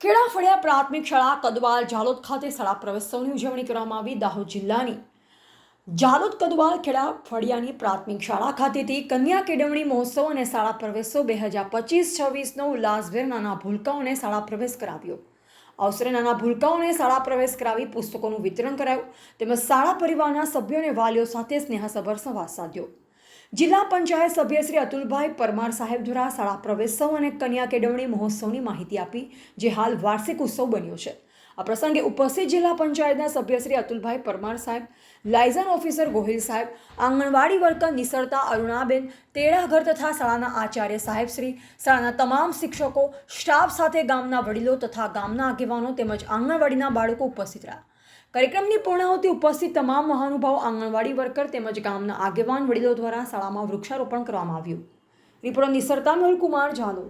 ખેડા ફળિયા પ્રાથમિક શાળા કદવાલ જાલોદ ખાતે શાળા પ્રવેશોત્સવની ઉજવણી કરવામાં આવી દાહોદ જિલ્લાની. જાલોદ કદવાલ ખેડા ફળિયાની પ્રાથમિક શાળા ખાતેથી કન્યા કેળવણી મહોત્સવ અને શાળા પ્રવેશો બે હજાર પચીસ છવ્વીસનો ઉલ્લાસભેર નાના ભૂલકાઓને શાળા પ્રવેશ કરાવ્યો. અવસરે નાના ભૂલકાઓને શાળા પ્રવેશ કરાવી પુસ્તકોનું વિતરણ કરાયું. તેમજ શાળા પરિવારના સભ્યોને વાલીઓ સાથે સ્નેહસભર સંવાદ સાધ્યો. જિલ્લા પંચાયત સભ્ય શ્રી અતુલભાઈ પરમાર સાહેબ દ્વારા શાળા પ્રવેશોત્સવ અને કન્યા કેળવણી મહોત્સવની માહિતી આપી, જે હાલ વાર્ષિક ઉત્સવ બન્યો છે. આ પ્રસંગે ઉપસ્થિત જિલ્લા પંચાયતના સભ્ય શ્રી અતુલભાઈ પરમાર સાહેબ, લાયઝન ઓફિસર ગોહિલ સાહેબ, આંગણવાડી વર્કર નિસરતા અરુણાબેન, તેડાઘર તથા શાળાના આચાર્ય સાહેબ શ્રી, શાળાના તમામ શિક્ષકો, સ્ટાફ સાથે ગામના વડીલો તથા ગામના આગેવાનો તેમજ આંગણવાડીના બાળકો ઉપસ્થિત રહ્યા. કાર્યક્રમની પૂર્ણાહુતિ ઉપસ્થિત તમામ મહાનુભાવ, આંગણવાડી વર્કર તેમજ ગામના આગેવાન વડીલો દ્વારા શાળામાં વૃક્ષારોપણ કરવામાં આવ્યું. રિપોર્ટર નિસરતા મેહુલ કુમાર જાલોદ